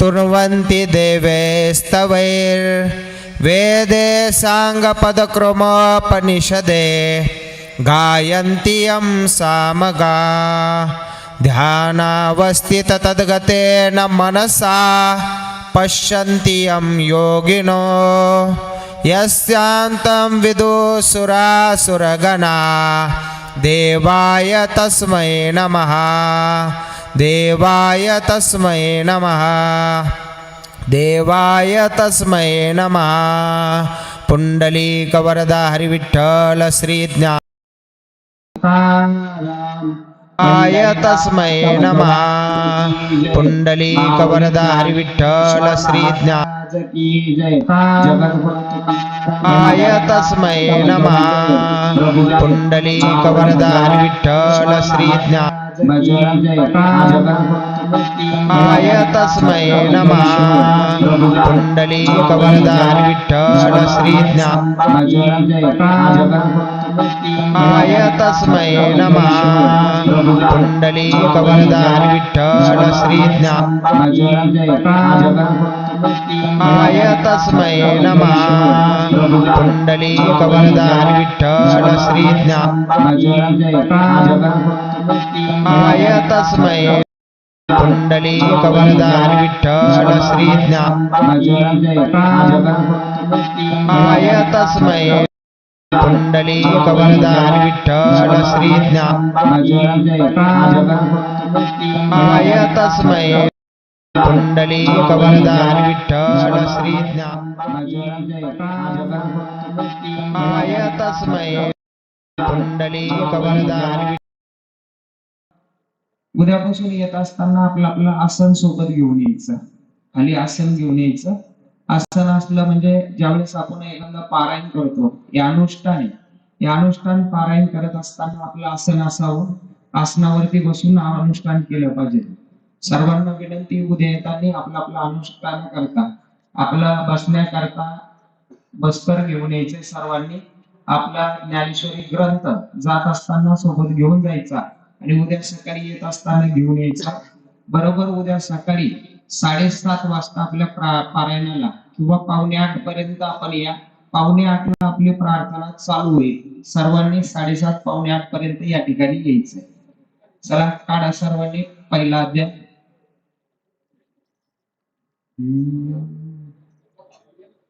स्तुर्वन्ति देवेस्तवैर्वेदे साङ्गपदक्रमोपनिषदे गायन्ति यं सामगा। ध्यानावस्थित तद्गतेन मनसा पश्यन्ति यं योगिनो। यस्यान्तं विदुसुरासुरगणा देवाय तस्मै नमः देवाय तस्मै नमः। देवाय तस्मै नमः। पुण्डलीकवरदा हरिविठ्ठल श्रीज्ञा आय तस्मै नमः। पुण्डलीकवरदा हरिविठ्ठल श्रीज्ञा आय तस्मै नमः। पुण्डलीकवरदा हरिविठ्ठल श्रीज्ञा आय तस्मै नमः। पुण्डलीकवरदा हरिविठ्ठल श्रीज्ञा। आय तस्मै नमः। पुण्डलीकवरदा हरिविठ्ठल श्रीज्ञा आय तस्मै नमः पुण्डलीकवरदा हरिविठ्ठल श्रीज्ञा आय तस्मै पुण्डलीकवरदा हरिविठ्ठल श्रीज्ञा आय तस्मै पुण्डलीकवरदा हरिविठ्ठल श्रीज्ञा आय उद्यापासून येत असताना आपलं आपलं आसन सोबत घेऊन यायचं. खाली आसन घेऊन यायचं. आसन असलं म्हणजे ज्यावेळेस आपण एखादा पारायण करतो या अनुष्ठान या अनुष्ठान पारायण करत असताना आपलं आसन असावं. आसनावरती बसून अनुष्ठान केलं पाहिजे. सर्वांना विनंती उद्या येताना आपलं आपलं अनुष्ठान करता. आपला बसण्याकरता बस्तर घेऊन यायचे सर्वांनी. आपला ज्ञानेश्वरी ग्रंथ जात असताना सोबत घेऊन जायचा आणि उद्या सकाळी येत असताना घेऊन यायचा. बरोबर उद्या सकाळी साडेसात वाजता आपल्या पारायणाला किंवा पावणे आठ पर्यंत आपण या. पावणे आठला आपली प्रार्थना चालू होईल. सर्वांनी साडेसात पावणे आठ पर्यंत या ठिकाणी यायचं. चला काढा सर्वांनी पहिला अध्याय.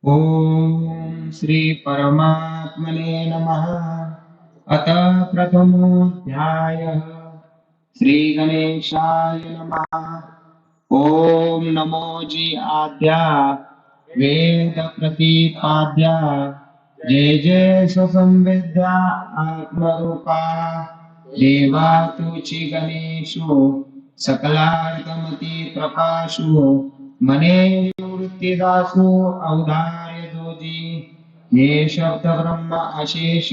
ओम श्री परमात्मने नमः। अतः प्रथमोऽध्यायः। श्रीगणेशाय नमः। ॐ नमो जी आद्या। वेद प्रतिपाद्या। जय जय स्वसंविद्या आत्मरूपा। देवा तुचि गणेशो। सकलार्थमति प्रकाशो मने निवृत्तीदासो अवधार्य जोजी हे शब्द ब्रह्म अशेष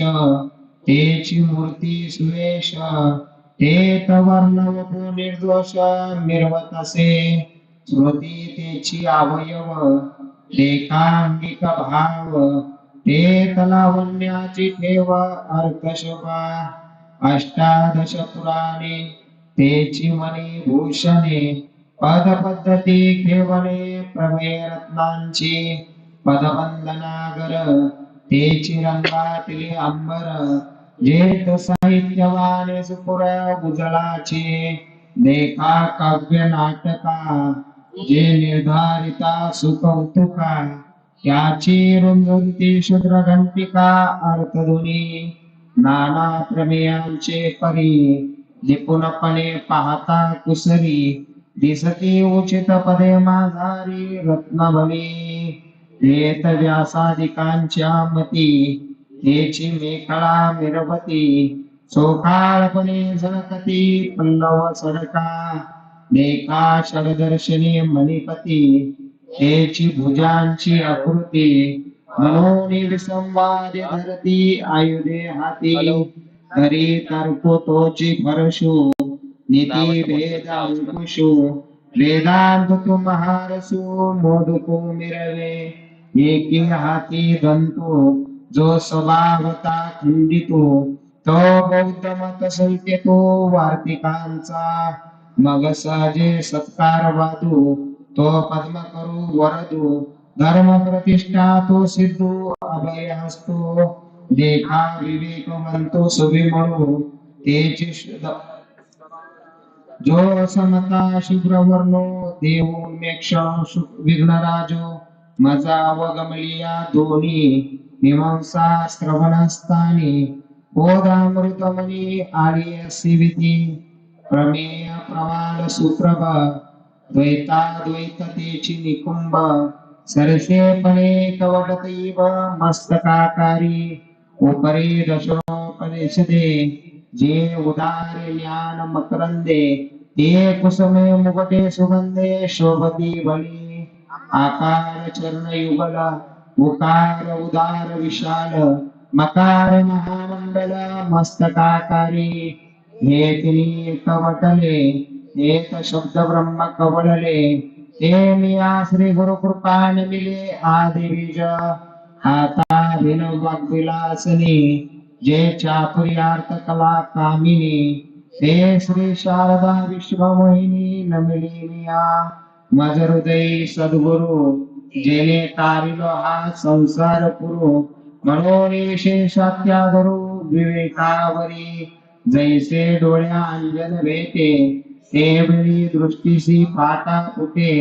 तेची मूर्ती सुवेश ते तवर्णवपू निर्दोष निर्वतसे। श्रुती तेची अवयव एकांगिक भाव ते तलावण्याची ठेव अर्थशोभा अष्टादश पुराणे तेची मणी भूषणे पदपद्धती केवळे प्रमेय पदवंदनागर ते रंगातील अंबर जेत साहित्यवाने सुपुर गुजळाचे देखा काव्य नाटका जे निर्धारिता सुकौतुका त्याची रुंदुंती शुद्र घंटिका अर्थधुनी नाना प्रमेयांचे परी निपुणपणे पाहता कुसरी दिसती उचित पदे माझारी रत्नभवी येत व्यासादिकांच्या मती तेची मेखळा मिरवती. चोखाळपणे झळकती पल्लव सडका देखा षडदर्शनी मणिपती. तेची भुजांची आकृती. मनोनी विसंवाद धरती आयुधे हाती. तरी तर्को तोची फरशू नीती भेद अंकुशो वेदांत तुम्हारसो मोदको मिरवे। एकी हाती दंतो जो स्वभावता खंडितो तो बौद्ध मत संकेतो वार्तिकांचा। मग सहजे सत्कार वादू तो पद्म करू वरदू। धर्म प्रतिष्ठा तो सिद्धू अभय हस्तो देखा विवेक म्हणतो सुभी जो समता शुभ्रवर्णो देव मेक्ष विघ्नराजो मजा अवगमलिया दोनी मीमांसा श्रवणस्थानी बोधामृतमनी आर्य सिविती प्रमेय प्रमाण सुप्रभ द्वैता द्वैततेची निकुंभ सरसेपणे कवटतीव मस्तकाकारी उपरे दशोपनिषदे जे उदार ज्ञान मकरंदे ते कुसुमे मुगटे सुगंधे शोभती बळी. आकार चरण युगल उकार उदार विशाल मकार महामंडल मस्तकाकारी. हे तिनी कवटले एक शब्द ब्रह्म कवळले ते मिया श्री गुरु कृपा मिले आदि बीज हाता भिन वाग्विलासनी जे चापुरी कला कामिनी ते श्री शारदा विश्वमोहिनी नमिली मिया मज हृदय सद्गुरु जेने तारिलो हा संसार पुरु म्हणून विशेषात्यागरू विवेकावरी जैसे डोळ्या अंजन भेटे ते वेळी दृष्टीशी पाटा फुटे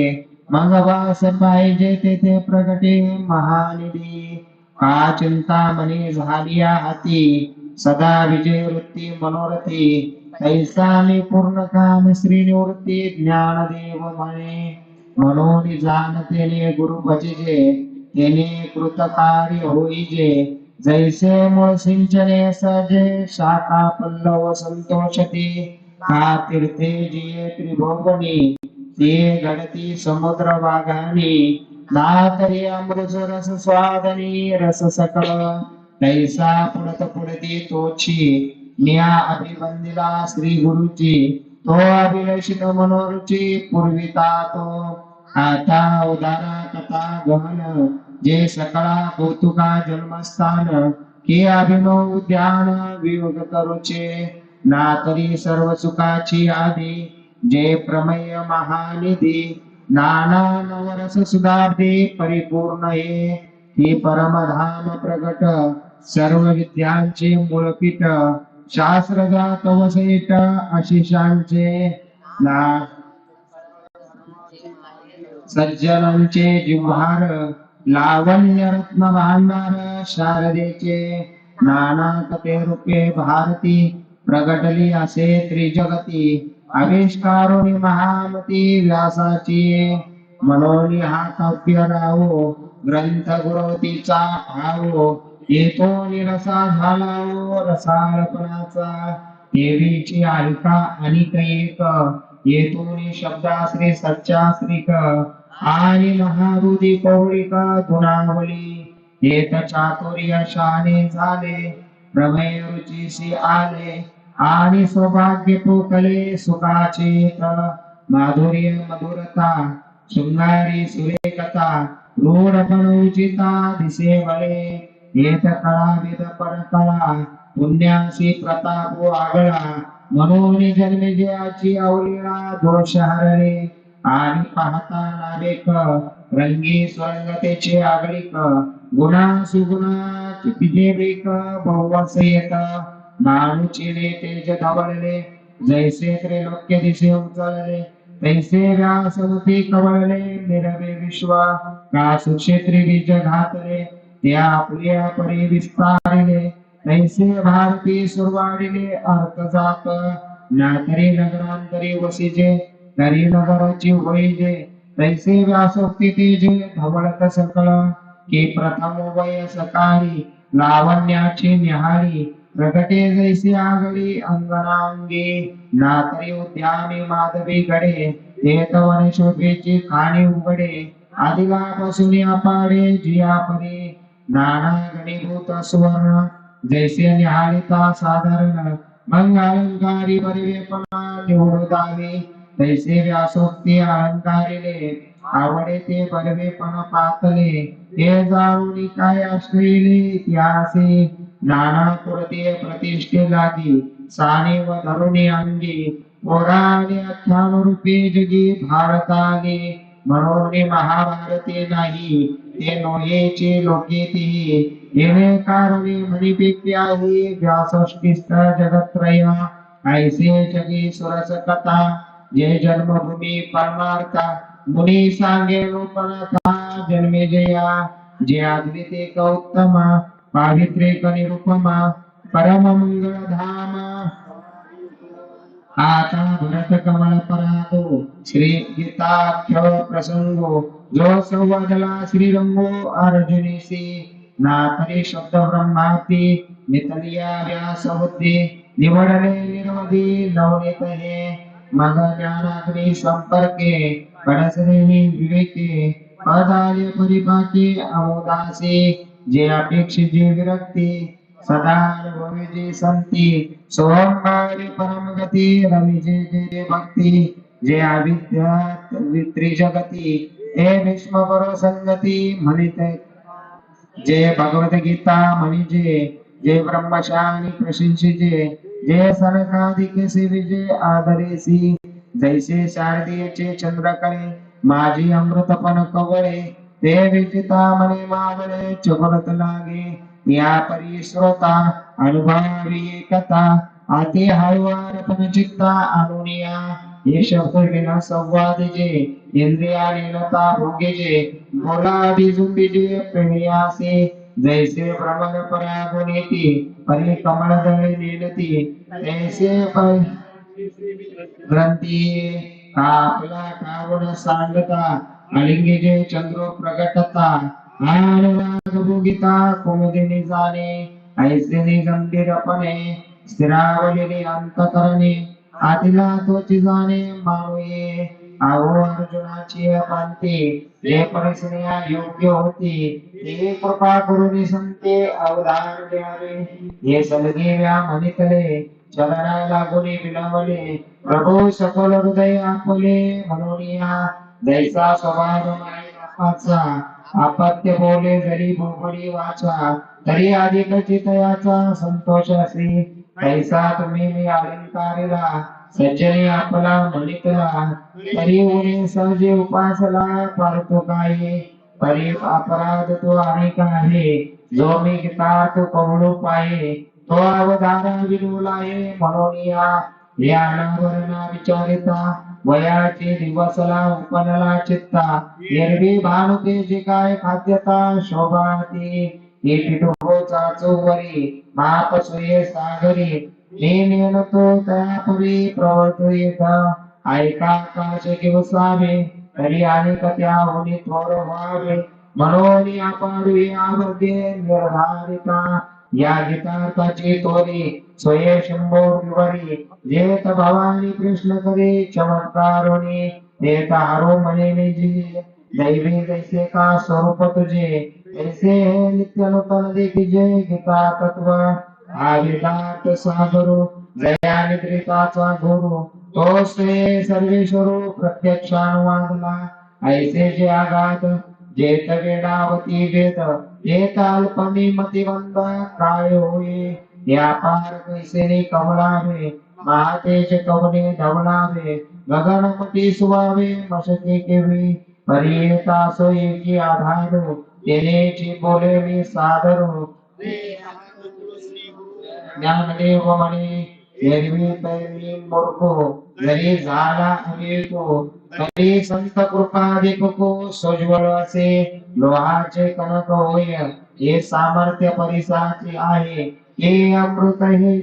मग वास पाहिजे तेथे प्रगटे महानिधी का चिंता मनी झालिया हाती सदा विजय वृत्ती मनोरथी ऐसा मी पूर्ण काम श्री निवृत्ती ज्ञानदेव म्हणे. म्हणून जाणतेने गुरु भजिजे तेने कृतकार्य होईजे. जैसे मूळ सिंचने सजे शाखा पल्लव संतोषते. का तीर्थे जिये त्रिभुवनी ते घडती समुद्र वाघानी. ना तरी अमृत रस स्वादनी रस सकळ. तैसा पुरत पुरती तोची. निया अभिबंदिला श्री गुरुची. तो अभिलषित मनोरुची पूर्विता तो. आता उदार कथा गहन जे सकळा कौतुका जन्मस्थान. के अभिनव उद्यान वियोग करुचे. ना तरी सर्व सुखाची आधी. जे प्रमेय महानिधी. नाना नवरस सुधार्थे परिपूर्ण हे. हे परमधाम प्रगट. सर्व विद्यांचे मूळपीठ. शास्त्र जात वसेट आशिषांचे ना. सज्जनांचे जिव्हार लावण्य रत्न भांडार शारदेचे. नाना कथे रूपे भारती. प्रगटली असे त्रिजगती. आविष्कारोनी महामती व्यासाची मनोनी हा काव्य राहो ग्रंथ गुरवतीचा भावो येतो निरसा झाला रसाळपणाचा देवीची ऐका अनिक एक येतो शब्दाश्री सच्चाश्रिक आणि महारुदी कौरिक गुणावली येत चातुर्य शाने झाले प्रमेय रुचीशी आले आणि सौभाग्य पोकले सुखाचे माधुर्य मधुरता शृंगारी सुरेखता रूढ पणोचिता दिसे वळे. येत कळा विद परकळा पुण्याशी प्रताप आगळा. म्हणून जन्मजयाची अवलीळा दोष हरले. आणि पाहता नावेक रंगी स्वर्गतेचे आगळीक. गुणा सुगुणा तिथे बेक बहुवस येत. माणूचिले तेज धवळले जैसे त्रैलोक्य दिसे उचलले. तैसे व्यासमती कवळले. निरवे विश्व का सुक्षेत्री बीज घातले. त्या आपल्या परी विस्तारिले. तैसे भारती सुरवाडिले. अर्थ जात. ना तरी नगरांतरी वसिजे. तरी नगराची होईजे तैसे व्यासोक्ती तेजे. धवळत सकळ. की प्रथम वय सकाळी. लावण्याची निहाळी. प्रगटे जैसी आगळी अंगणांगी ना उद्याने माधवी गडे ते शोभेची खाणी उघडे आदिलापासून अपाडे जिया नाना गणीभूत सुवर्ण जैसे निहाळिता साधारण मग अलंकारी परिवेपणा निवडू दावे तैसे व्यासोक्ती अलंकारिले आवडे ते बरवेपण पातले ते जाऊनी काय आश्रयले इतिहासे नाना पुरते प्रतिष्ठे लागी साने व धरुणी अंगी पुराणे अख्यान रूपे जगी भारताले म्हणून महाभारते नाही ते नोयेचे लोके लोकेती येणे कारणे म्हणी आहे व्यासष्टीस्त जगत्रय ऐसे जगी सुरस कथा जे जन्मभूमी परमार्था मुनी सांगे लोकनाथा जन्मे जया जे अद्विते कौतमा पावित्रेक निरुपमा परम मंगल धाम आता भरत कमल परागो श्री गीताख्य प्रसंगो जो सवदला श्री रंगो अर्जुनी से नाथरी शब्द ब्रह्माति नितलिया व्यास बुद्धि निवड़ने निरवधि नवनीत है मग ज्ञानाग्नि संपर्के परसरे विवेके, पदाय परिपाके अवदासी। जे अपेक्षित जे विरक्ती सदा जे संती सोहंभारी परमगती रविजे जे भक्ती जे अविद्यात त्रिजगती हे भीष्म संगती म्हणित जे भगवत गीता म्हणजे जे ब्रह्मशाली प्रशंसिजे जे सनकादिक सेविजे आदरेसी जैसे शारदीयचे चंद्रकळे माझी अमृतपण कवळे ते विजिता मने मावळे लागे या परी श्रोता अनुभवी एकता अति हळुवार पण चित्ता अनुनिया हे शब्द विना संवाद जे इंद्रिया लीलता भोगे जे भोगेजे बोला जे प्रणियासे जैसे भ्रमण परागुणेती परी कमल दळे लीलती तैसे पै ग्रंथी आपला कावड सांगता अलिंगिजे चंद्र प्रगटता आनराग भोगिता कुमुदिनी जाणे ऐसिनी गंभीरपणे स्थिरावलेले अंतकरणे आतिला तोची जाणे मानुये अहो अर्जुनाची अपांती जे परिसनिया योग्य होती ते कृपा करून संते अवधान द्यावे हे सलगे व्या म्हणितले चरणा लागुनी विलवले प्रभू सकल हृदय आपले म्हणून या जैसा स्वभाव नाही बापाचा अपत्य बोले जरी भोपडी वाचा तरी अधिक चितयाचा संतोष असे. पैसा तुम्ही मी अलंकारिला सज्जने आपला म्हणितला तरी उणे सहजे उपासला पारतो काही. परी अपराध तो अनेक आहे जो मी गीता तो कवळू पाये तो अवधाना विनुलाये म्हणून या. ज्ञानावरना विचारिता वयाचे दिवसला उपनला चित्ता. एरवी भानुते जे काय खाद्यता शोभाती. हे पिठोचा चौवरी महापसुये सागरी. नेन तो त्यापुरी प्रवर्तो येता ऐका काश दिवसावे तरी अनेक त्या होणी थोर व्हावे. म्हणून आपण यामध्ये निर्धारिता. या गीतार्थाची तोरी स्वये शंभो विवरी जेत भवानी कृष्ण करे चमत्कारुणी देत हरो म्हणे निजी दैवी जैसे का स्वरूप तुझे ऐसे है नित्य नूतन देखिजे गीता तत्व। आविदात सागरो जया निद्रिताचा गुरु तो से सर्वेश्वरो प्रत्यक्षानुवादला ऐसे जे आघात जेत वेडावती वेद जेत अल्पमी मतिवंत काय होई या कैसेने कमळावे महातेज कवने धवणावे गगनमती सुवावे मशके केवी परियेता सोयीची आधारो तेनेची बोले मी ज्ञानदेव म्हणे एरवी मूर्खो जरी झाला अविवेको तरी संत कृपा देखो सोज्वळ असे लोहाचे कनक होय हे सामर्थ्य परिसाचे आहे हे अमृत हे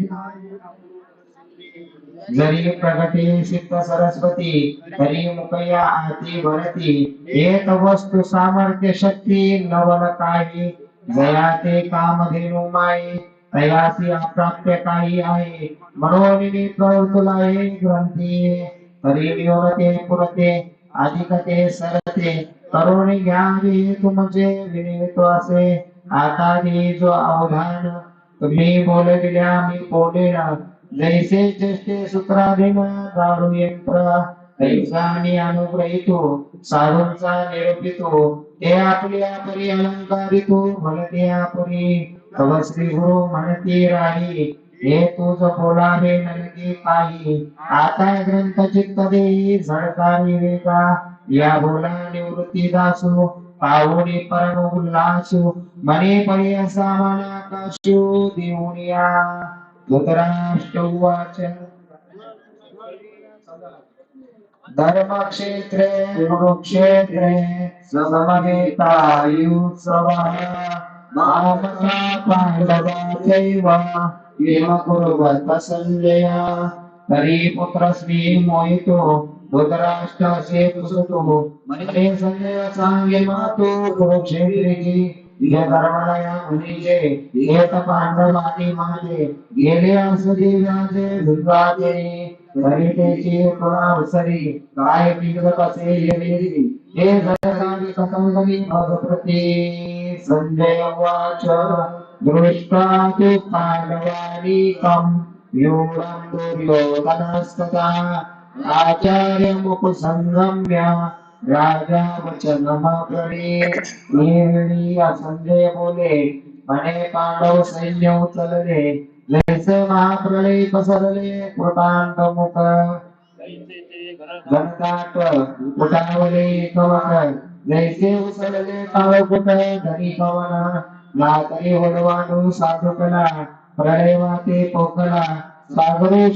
जरी प्रगती सिद्ध सरस्वती तरी मुकया आती भरती एक वस्तु सामर्थ्य शक्ती नवल काही जया ते कामधेनु माई कैलासी अप्राप्य काही आहे. मनोविनी मी प्रवृत्तुला हे ग्रंथी तरी नियोनते पुरते अधिकते सरते तरुणी घ्यावी तुमचे विनित असे. आता जो अवधान तुम्ही बोलविल्या मी बोलेन. जैसे ज्येष्ठे सूत्राधीन दारू यंत्र तैसा अनुग्रहितो साधूंचा निरूपितो. ते आपल्या परी अलंकारितो म्हणते आपरी तव श्री गुरु म्हणती राही. हे तुझ बोलावे नलगे काही आता ग्रंथ चित्त देई झडका विवेका या बोला निवृत्ती दासू. पाहुणे परम उल्हासू. मने पर्य मला आकाशू देऊनिया धृतराष्ट्र उवाच. धर्मक्षेत्रे कुरुक्षेत्रे समवेतायुत्सवः मामका पाण्डवा किम कुर्वत सञ्जय मोहितो धृतराष्ट्रस्य सुतो मने संजय सांगे मातु कुरुक्षेत्रेची ये धर्मलया मुनिजे ये पांडवानी माजे गेले असदी राजे दुर्गाजे तरी त्याची पुरावसरी काय पिकत कसे येलेली हे जगदानी कसंगमी भगप्रती संजय दृष्ट्वा तु पाण्डवानीकम् यूढं दुर्योधनस्तथा आचार्य राजा वचनमग्रणी वेळी संजय बोले म्हणे पांडव सैन्य उचलले जैसे महाप्रलय पसरले कृतांत मुख घनदाट उठावले कवन जैसे उसळले काळकुट धनी पवन नातरी वडवाणू साधुकला प्रलय वाते पोकला सागरू